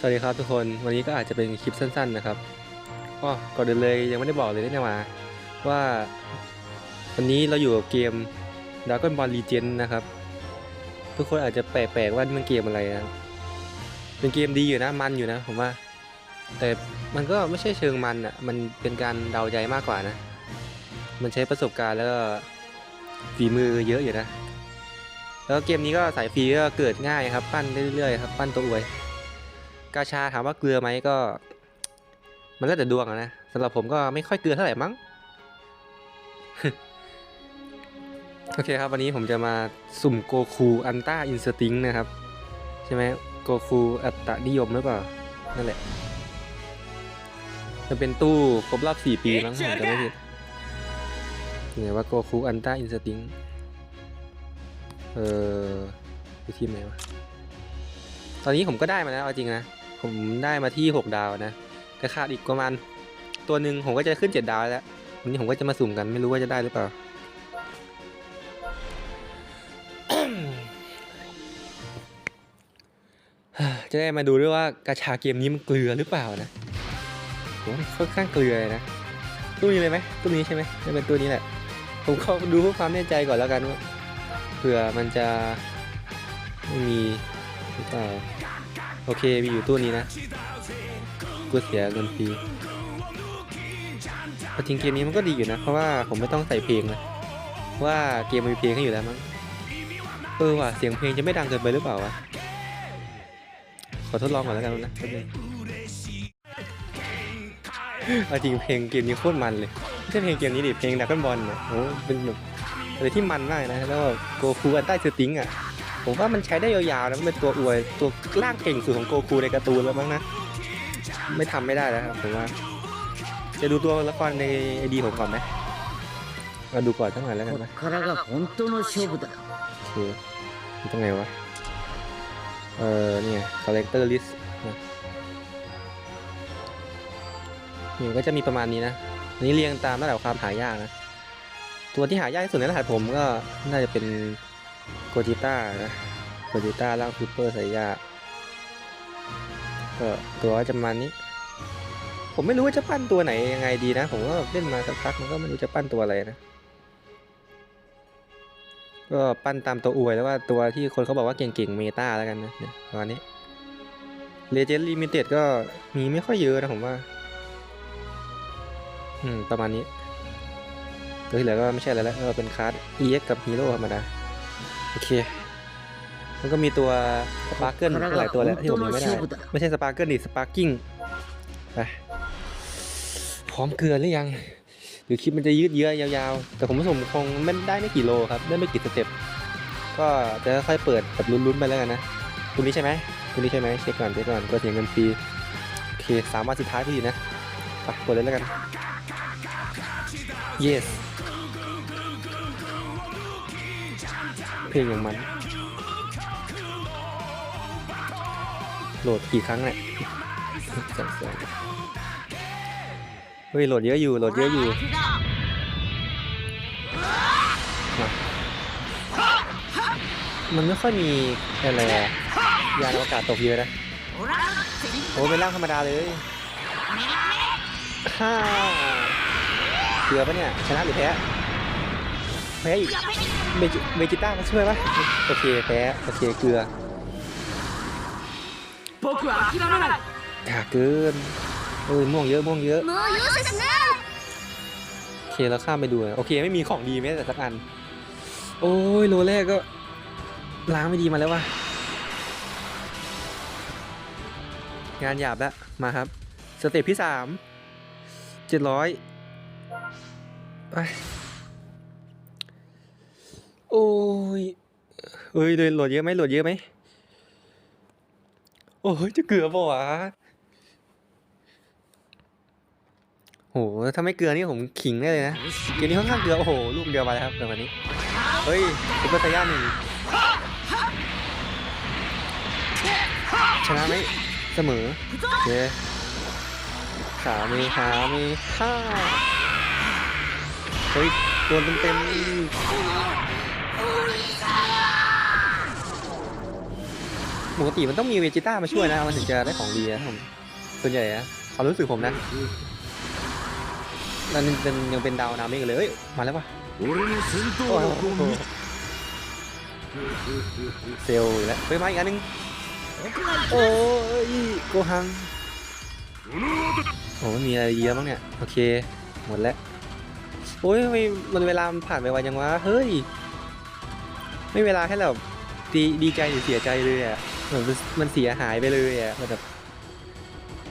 สวัสดีครับทุกคนวันนี้ก็อาจจะเป็นคลิปสั้นๆนะครับก็ก่อนอื่นเลยยังไม่ได้บอกเลยได้มาว่าวันนี้เราอยู่กับเกม Dragon Ball Legend นะครับ ทุกคนอาจจะแปลกๆว่านี่มันเกมอะไรนะเป็นเกมดีอยู่นะมันอยู่นะผมว่า แต่มันก็ไม่ใช่เชิงมันอะมันเป็นการเดาใจมากกว่านะ มันใช้ประสบการณ์แล้วก็ฝีมือเยอะอยู่นะ แล้วเกมนี้ก็สายฟรีก็เกิดง่ายครับ ปั้นเรื่อยๆครับปั้นตัวอวย กาชาถามว่าเกลือไหมก็ มันแล้วแต่ดวงอะนะสำหรับผมก็ไม่ค่อยเกลือเท่าไหร่มั้งโอเคครับวันนี้ผมจะมาสุ่มโกคูอันต้าอินสติ้งนะครับ ใช่ไหมโกคูอัตตนิยมหรือเปล่า นั่นแหละมันเป็นตู้ครบรอบสี่ปีมั้งผมจะไม่ผิดยังไงว่าโกคูอันต้าอินสติ้งเอออยู่ที่ไหนวะตอนนี้ผมก็ได้มาแล้วเอาจริงนะ ผมได้มาที่ 6 ดาวนะแต่ขาดอีกประมาณตัวหนึ่งผมก็จะขึ้น 7 ดาวแล้ววันนี้ผมก็จะมาสุ่มกันไม่รู้ว่าจะได้หรือเปล่าจะได้มาดูด้วยว่ากาชาเกมนี้มันเกลือหรือเปล่านะผมค่อนข้างเกลือเลยนะตู้นี้เลยไหมตู้นี้ใช่ไหมจะเป็นตู้นี้แหละ ผมเข้าดูเพื่อความแน่ใจก่อนแล้วกันว่าเผื่อมันจะไม่มีหรือเปล่า โอเค มีอยู่ตู้นี้นะ กูเสียเงินฟรีเอาจริงเกมนี้มันก็ดีอยู่นะ เพราะว่าผมไม่ต้องใส่เพลงนะเพราะว่าเกมมีเพลงให้อยู่แล้วมั้ง เออว่ะ เสียงเพลงจะไม่ดังเกินไปหรือเปล่าวะ ขอทดลองก่อนแล้วกันนะเอาจริงเพลงเกมนี้โคตรมันเลยไม่ใช่เพลงเกมนี้ดิ เพลงดักกันบอลเนะโอ้เป็นแบบอะไรที่มันมากนะ แล้วโกคูอันใต้สติงอะ ผมว่ามันใช้ได้ยาวๆนะเป็นตัวอวยตัวล่างเก่งสุดของโกคูในการ์ตูนแล้วมั้งนะ ไม่ทำไม่ได้แล้วครับผมว่า จะดูตัวละครในอดีผมก่อนไหมเาดูก่อนสักหน่ยแล้วกันไหมโอเคตรงไงวะ เออเนี่ยคาแรคเตอร์ลิสต์นี่ก็จะมีประมาณนี้นะนี้เรียงตามระดับความหายากนะ ตัวที่หายากที่สุดในรหัสผมก็น่าจะเป็นโกจิต้านะ โกจิต้าร่างซูเปอร์สายยาก็ตัวจะมานี้ ผมไม่รู้ว่าจะปั้นตัวไหนยังไงดีนะ ผมก็เล่นมาสักพักมันก็ไม่รู้จะปั้นตัวอะไรนะ ก็ปั้นตามตัวอวยแล้วว่าตัวที่คนเขาบอกว่าเก่งๆเมตาแล้วกันนะเนี่ยประมาณนี้เลเจนด์ลิมิเต็ดก็มีไม่ค่อยเยอะนะผมว่า อืม ประมาณนี้ตัวที่เหลือก็ไม่ใช่อะไรแล้วก็เป็นคาร์ด EX กับฮีโร่ธรรมดา โอเค แล้วก็มีตัวสปาร์เกิลหลายตัวแล้วที่ผมยังไม่ได้ ไม่ใช่สปาร์เกิลดิสปาร์กิ้งไปพร้อมเกลือหรือยังหรือคลิปมันจะยืดเยื้อยาวๆ แต่ผมผสมคงไม่ได้ไม่กี่โลครับ ได้ไม่กี่สเต็ป ก็จะค่อยๆเปิดแบบลุ้นๆไปแล้วกันนะตัวนี้ใช่ไหมตัวนี้ใช่ไหมเช็คก่อนเช็คก่อนก็เสียเงินฟรีโอเคสามวันสุดท้ายพอดีนะไปกดเลยแล้วกัน yes เพลงอย่างมัน โหลดกี่ครั้งเนี่ยสองสองเฮ้ยโหลดเยอะอยู่โหลดเยอะอยู่มันไม่ค่อยมีอะไรยานอวกาศตกเยอะนะโอ้เป็นร่างธรรมดาเลยฮ่าเกลือปะเนี่ยชนะหรือแพ้แพ้อีกเมจิเมจิต้ามาช่วยปะโอเคแพ้โอเคเกลือ 僕は諦めない กาเกินเอ้ยม่วงเยอะม่วงเยอะ もう容赦じゃない โอเคเราข้ามไปดูนะโอเคไม่มีของดีแม้แต่สักอัน โอ้ยโลแรกก็ล้างไม่ดีมาแล้วว่ะงานหยาบแล้วมาครับ สเต็ปที่สามเจ็ดร้อยไปโอ้ยเอ้ยเลยโหลดเยอะไหมโหลดเยอะไหม โอ้ยจะเกลือปะวะโหถ้าไม่เกลือนี่ผมขิงได้เลยนะ เกมนี้ค่อนข้างเกลือ โอ้โห ลูกเดียวมาแล้วครับแบบนี้ เฮ้ยซุปเปอร์ไซย่าหนึ่งชนะไหมเสมอโอเคขามีขามีห้าเฮ้ยโดนเต็มๆ ปกติมันต้องมีเวจิต้ามาช่วยนะ มันถึงจะได้ของดีนะผมส่วนใหญ่อะความรู้สึกผมนะนั่นเป็นยังเป็นดาวนามิกเลยเอ้ยมาแล้ววะเซลล์แล้วไปมาอีกอันนึงโอ้ยโกหังโอ้ไม่มีอะไรเยอะมั้งเนี่ยโอเคหมดแล้วโอ้ยไม่มันเวลาผ่านไปวันยังวะเฮ้ย ไม่เวลาให้เราดีดีใจหรือเสียใจเลยอะ เหมือนมันมันเสียหายไปเลยอะมันแบบ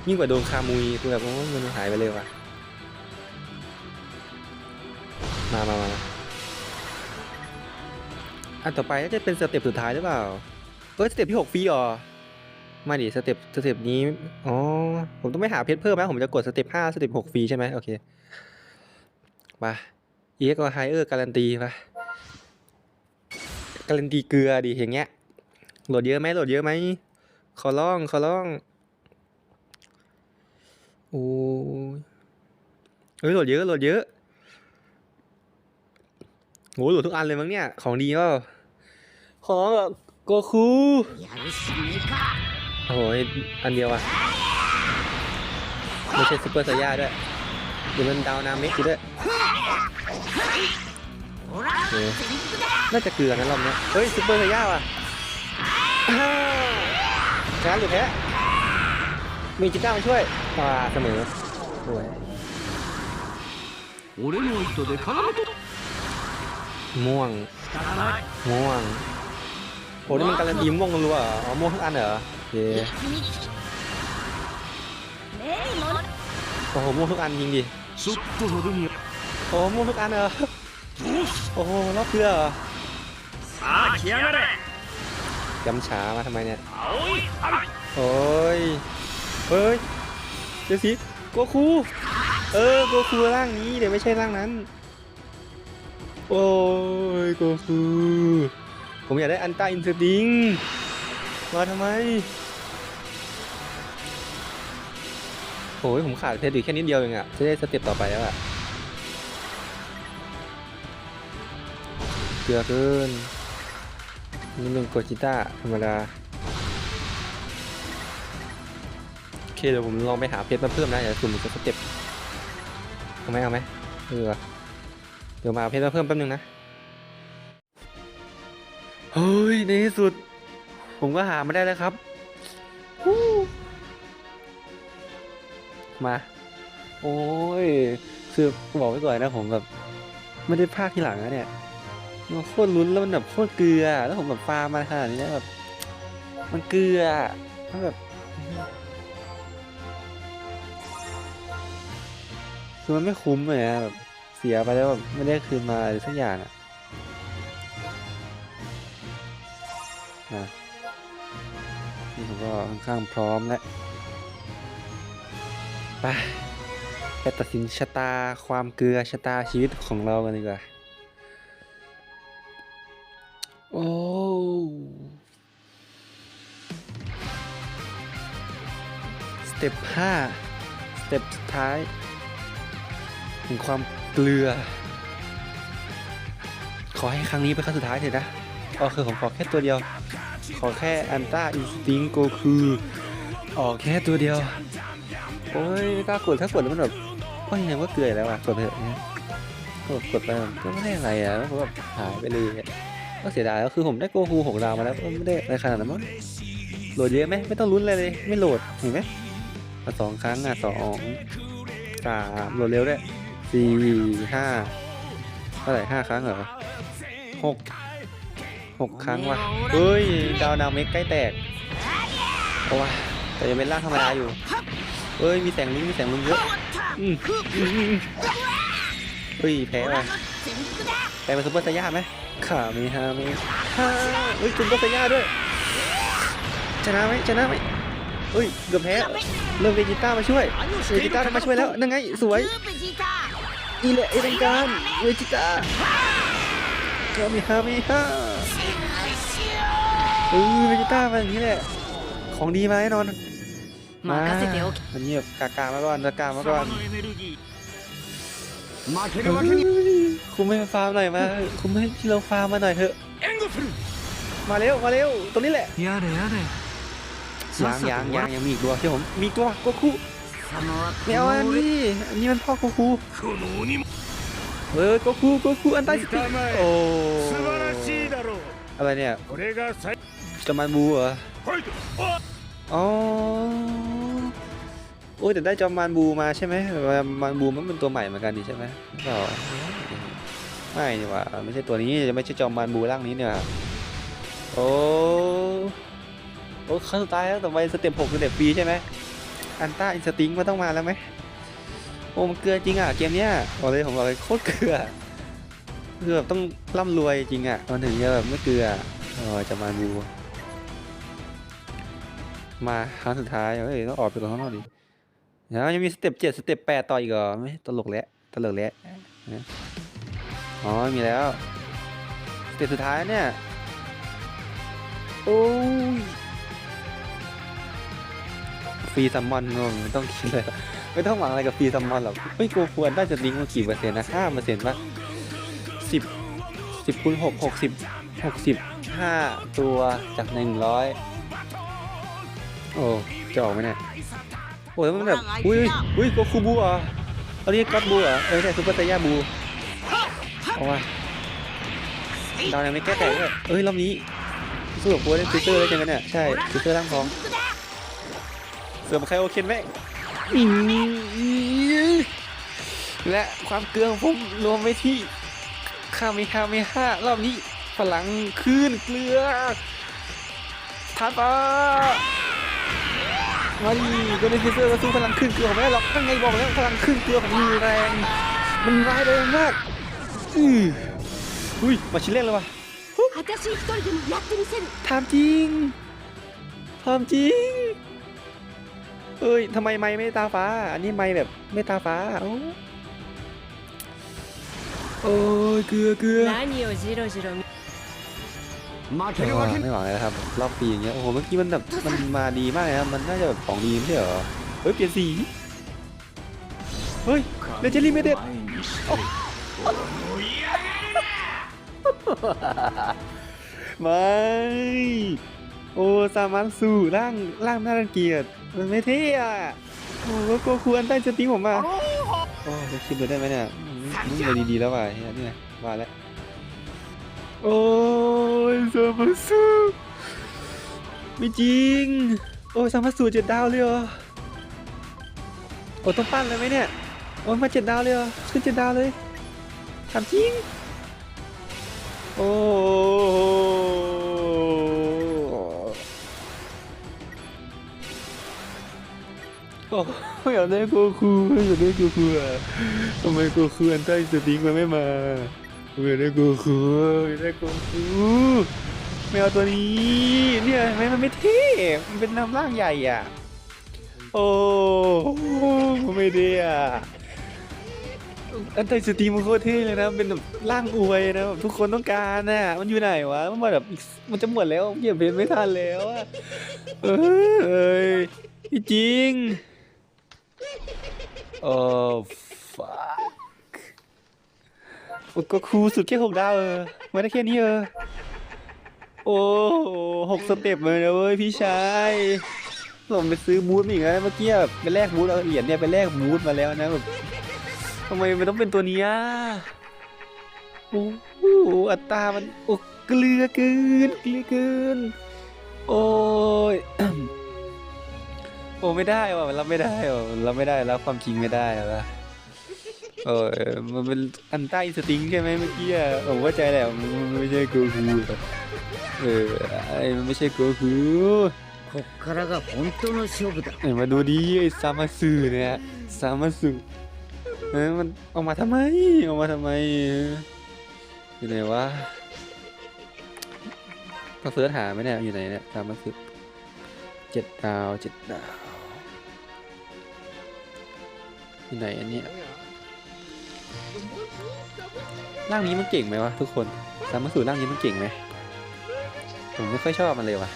ยิ่งกว่าโดนคามุยคือแบบโอ้มันหายไปเลยว่ะมามามาอันต่อไปน่าจะเป็นสเต็ปสุดท้ายหรือเปล่าเอ้ยสเต็ปที่หกฟรีเหรอมาดิสเต็ปสเต็ปนี้อ๋อผมต้องไม่หาเพชรเพิ่มไหมผมจะกดสเต็ปห้าสเต็ปหกฟรีใช่ไหมโอเคมาเอ็กก็ไฮเออร์การันตีมาการันตีเกลือดิอย่างเงี้ย โหลดเยอะไหมโหลดเยอะไหมขอร้องขอร้องโอ้เฮ้ยโหลดเยอะโหลดเยอะโหโหลดทุกอันเลยมั้งเนี่ย ของดีก็ของแบโกคูโอ้โหอันเดียวอะไม่ใช่ซุปเปอร์สายาด้วยเดี๋ยวมันดาวนาเมกิด้วยน่าจะเกลือนะรอบนี้เฮ้ยซุปเปอร์สายาอะ ชนะหรือแพ้มีจิก้ามาช่วยว้าเสมอโอ้ย 俺の糸で絡めと ม่วง 仕方ない ม่วงโอ้นี่มันการันตีม่วงรัวๆเหรออ๋อม่วงทุกอันเหรอโอเค โอ้โหม่วงทุกอันจริงดิ ちょっとほどに โอ้โหม่วงทุกอันเหรอโอ้โหรอบเกลือเหรอ さあ来やがれ จำช้ามาทำไมเนี่ยโอ้ยเฮ้ยเดี๋ยวสิโกคูเออโกคูร่างนี้เดี๋ยวไม่ใช่ร่างนั้น โอ้ยโกคูผมอยากได้อันต้าอินเตอร์ดิงมาทำไมโอ้ยผมขาดเทดดี้แค่นิดเดียวเองอะจะได้สเต็ปต่อไปแล้วอะเกือขึ้น นี่เป็นโกจิต้าธรรมดาโอเคเดี๋ยวผมลองไปหาเพชรมาเพิ่มนะเดี๋ยวสุ่มอีกสักสเต็ปเอาไหมเอาไหมเออเดี๋ยวมาเอาเพชรมาเพิ่มแป๊บนึงนะเฮ้ยในที่สุด ผมก็หามาได้แล้วครับมา โอ้ยคือบอกไว้ก่อนนะผมแบบ ไม่ได้พากทีหลังนะเนี่ย มันโคตรลุ้นแล้วมันแบบโคตรเกลือ แล้วผมแบบฟาร์มมาขนาดนี้แบบมันเกลือมันแบบคือมันไม่คุ้มเลยนะแบบเสียไปแล้วแบบไม่ได้คืนมาอะไรสักอย่างอะอะนี่ผมก็ค่อนข้างพร้อมแล้วไปไปตัดสินชะตาความเกลือชะตาชีวิตของเรากันดีกว่า เต็ปห้าสเต็ปสุดท้ายถึงความเกลือ ขอให้ครั้งนี้เป็นครั้งสุดท้ายเถอะนะก็คือผมขอแค่ตัวเดียว ขอแค่อันต้าอินสติ้งโกคือออกแค่ตัวเดียว โอ้ยไม่กล้ากดถ้ากดแล้วมันแบบก็ยังว่าเกลือแล้วอะกดไปเถอะเนี่ยกดกดไปก็ไม่ได้อะไรอะแล้วผมแบบหายไปเลยก็เสียดายก็คือผมได้โกคูหกดาวมาแล้วก็ไม่ได้อะไรขนาดนั้นมั้งโหลดเยอะไหมไม่ต้องลุ้นเลยเลย ไม่โหลดเห็นไหม มาสองครั้งอะสองสามโหลดเร็วด้วยสี่ห้าเท่าไหร่ห้าครั้งเหรอหกหกครั้งว่ะเฮ้ยดาวนาวเมกใกล้แตกโอ้ยแต่ยังเป็นร่างธรรมดาอยู่เฮ้ยมีแสงลุ้งมีแสงลุ้งเยอะอืมเฮ้ยแพ้ว่ะแพ้เป็นซุปเปอร์ไซย่าไหมขามีฮามีฮ่าเฮ้ยซุปเปอร์ไซย่าด้วยชนะไหมชนะไหม เฮ้ยเกือบแพ้เริ่มเวจิต้ามาช่วยเวจิต้ามาช่วยแล้วนั่งไงสวยอีเละไอ้ดังการเวจิต้าเรามีฮามีฮาเออเวจิต้ามาอย่างนี้แหละของดีมาแน่นอนมาอันนี้แบบกากามาก่อนกากามาก่อนคุณไม่ฟาร์มหน่อยมาคุณไม่ที่เราฟาร์มมาหน่อยเถอะมาเร็วมาเร็วตรงนี้แหละ ยังยังยังยังมีอีกตัวใช่ผมมีตัวก็คุไม่เอาอันนี้อันนี้มันพ่อก็คู่เออโกคู่ก็คู่อันใต้สติโอ้อะไรเนี่ยจะมันบูเหรออ๋อโอ้ยแต่ได้จอมมานบูมาใช่ไหมมานบูมันเป็นตัวใหม่เหมือนกันดีใช่ไหมไม่นี่ว่าไม่ใช่ตัวนี้จะไม่ใช่จอมมานบูร่างนี้เนี่ยโอ้ โอ้ครั้งสุดท้ายแล้วต่อไปสเต็ปหกสเต็ปปีใช่ไหมอันต้าอินสติ้งมันต้องมาแล้วไหมโอ้มันเกลือจริงอะเกมเนี้ยบอกเลยผมบอกเลยโคตรเกลือคือแบบต้องร่ำรวยจริงอะมันถึงจะแบบไม่เกลืออ๋อจอมานบูมาครั้งสุดท้ายเฮ้ยต้องออกไปก่อนข้างนอกดิเดี๋ยวยังมีสเต็ปเจ็ดสเต็ปแปดต่ออีกเหรอไม่ตลกแล้วตลกแล้วนะอ๋อมีแล้วสเต็ปสุดท้ายเนี่ยโอ้ย ฟรีซัมมอนงงไม่ต้องคิดเลย ไม่ต้องหวังอะไรกับฟรีซัมมอนหรอกเฮ้ยกูควรได้จะลิงก์มากี่เปอร์เซ็นต์นะห้าเปอร์เซ็นต์ปะสิบสิบคูณหกหกสิบหกสิบห้าตัวจากหนึ่งร้อยโอ้จะออกไหมเนี่ยโอ้ยมันแบบอุ้ยอุ้ยโกคูบูเหรอเอาเรียกก็อดบูเหรอเออใช่ซุปเปอร์ไซย่าบูเอามาดาวยังไม่แก้แตกเลยเอ้ยรอบนี้สู้กับกูได้ฟิเซอร์ได้จังกันเนี่ยใช่ฟิเซอร์ร่างทอง เสริมไคโอเคนหม่งและความเกลืองผมรวมไว้ที่คาเมฮาเมฮารอบนี้พลังคืนเกลือทานปะมาดีกลเด้นฟิเซอร์ก็สู้พลังคืนเกลือไม่ได้หรอกทั้งไงบอกแล้วพลังคืนเกลือของมีแรง มันร้ายแรงมากอืออุ้ยมาชิ้เล่นเลยวะทำจริงทำจริง เอ้ยทำไมไม่ไม่ตาฟ้า อันนี้ไม่แบบไม่ตาฟ้าโอ้ยเกือเกือไม่หวังไม่หวังเลครับรอบปีอย่างเงี้ยโอ้โหเมื่อกี้มันแบบมันมาดีมากเลยครับมันน่าจะแบบของดีไม่ใช่เหรอเฮ้ยเปลี่ยนสีเฮ้ยเลเจนดี่ไม่เด็ดไม่ โอ้สามัญสู่ร่างร่างน่ารังเกียจมันไม่เท่อะโอ้แล้วก็ควรได้สติงผมมาโอ้จะคิดดูได้ไหมเนี่ยอืมมึงเลยดีๆแล้วว่ะเฮียเนี่ยมาแล้วโอ้ยสามัญสู่ไม่จริง โอ้ยสามัญสู่เจ็ดดาวเลยเหรอโอ้ต้องปั้นเลยไหมเนี่ยโอ้ยมาเจ็ดดาวเลยเหรอขึ้นเจ็ดดาวเลยถามจริงโอ้ โอ้อยากได้โกคูอยากได้โกคูอะทำไมโกคูอันใต้สติงมันไม่มาอยากได้โกคูอยากได้โกคูไม่เอาตัวนี้เนี่ยเห็นมันไม่เท่มันเป็นน้ำร่างใหญ่อะ โอ้มันไม่ได้อะอันไตสตรีมมันโคตรเท่เลยนะเป็นแบบร่างอวยนะแบบทุกคนต้องการน่ะมันอยู่ไหนวะมันมาแบบมันจะหมดแล้วเหยียบเพนไม่ทันแล้วอะเอ้ยจริง โอ้ฟักก็ครูสุดแค่หกดาวเออไม่ได้แค่นี้เออ โอ้หกสเต็ปเลยนะเว้ยพี่ชายผมไปซื้อบูธมาอีกแล้วเมื่อกี้ไปแลกบูธเอาเหรียญเนี่ยไปแลกบูธมาแล้วนะแบบทำไมมันต้องเป็นตัวนี้ยโอ้โหอัตรามันโอ้เกลือเกินเกลือเกินโอ้ย โอ้ไม่ได้ว่ะเราไม่ได้ว่ะเราไม่ได้แล้วความจริงไม่ได้แล้วโอ้ยมันเป็นอันใต้สติงใช่ไหมเมื่อกี้อะผมเข้าใจแล้วมันมันไม่ใช่โกคูเออไอ้มันไม่ใช่โกคู こっからが本当の勝負だ เห็นมาดูดิไอ้ซามาสึเนี่ยซามาสึเออมันออกมาทำไมออกมาทำไมอยู่ไหนวะต้องเสิร์ชหาไหมเนี่ยอยู่ไหนเนี่ยซามาสึเจ็ดดาวเจ็ดดาว อยู่ไหนอันเนี้ยร่างนี้มันเก่งไหมวะทุกคนซามาสึร่างนี้มันเก่งไหมผมไม่ค่อยชอบมันเลยว่ะ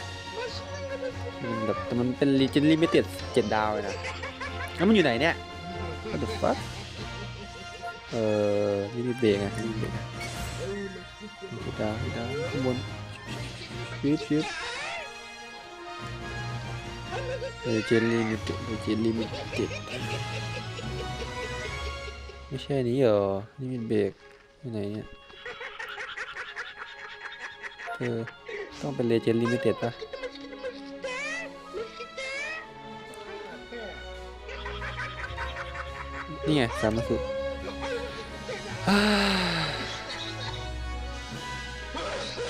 มันแบบแต่มันเป็น Legend Limited เจ็ดดาวเลยนะแล้วมันอยู่ไหนเนี่ย What the fuck เอ่อนี่เบรกไงนี่เบรกไงนี่ดาวดาวข้างบนชิบชิบ เลเจนลิมิเต็ดเลเจนลิมิเต็ดไม่ใช่นี้เหรอลิมิตเบรกอยู่ไหนเนี่ยเออต้องเป็นเลเจนลิมิเต็ดปะนี่ไงสามสุด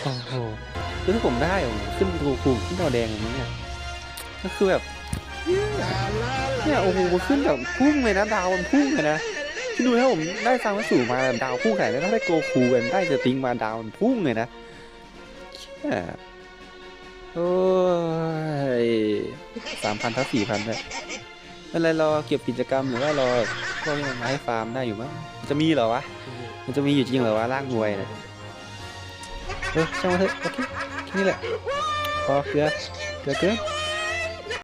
โอ้โหคือถ้าผมได้ผมขึ้นโกคูขึ้นดาวแดงอย่างนี้เนี่ย ก็คือแบบเนี่ยโอ้โหขึ้นแบบพุ่งเลยนะดาวมันพุ่งเลยนะคิดดูถ้าผมได้ฟังวัสดุมาแบบดาวพุ่งขนาดนั้นถ้าได้โกคูกันได้สติงมาดาวมันพุ่งเลยนะโอ้ยสามพันทับสี่พันเลยอะไรรอเก็บกิจกรรมหรือว่ารอพวกนี้มันมาให้ฟาร์มได้อยู่มั้งจะมีเหรอวะมันจะมีอยู่จริงเหรอวะร่างมวยเนี่ยเออช่างมันเถอะโอเคแค่นี้แหละพอเกลือเกลือเกิน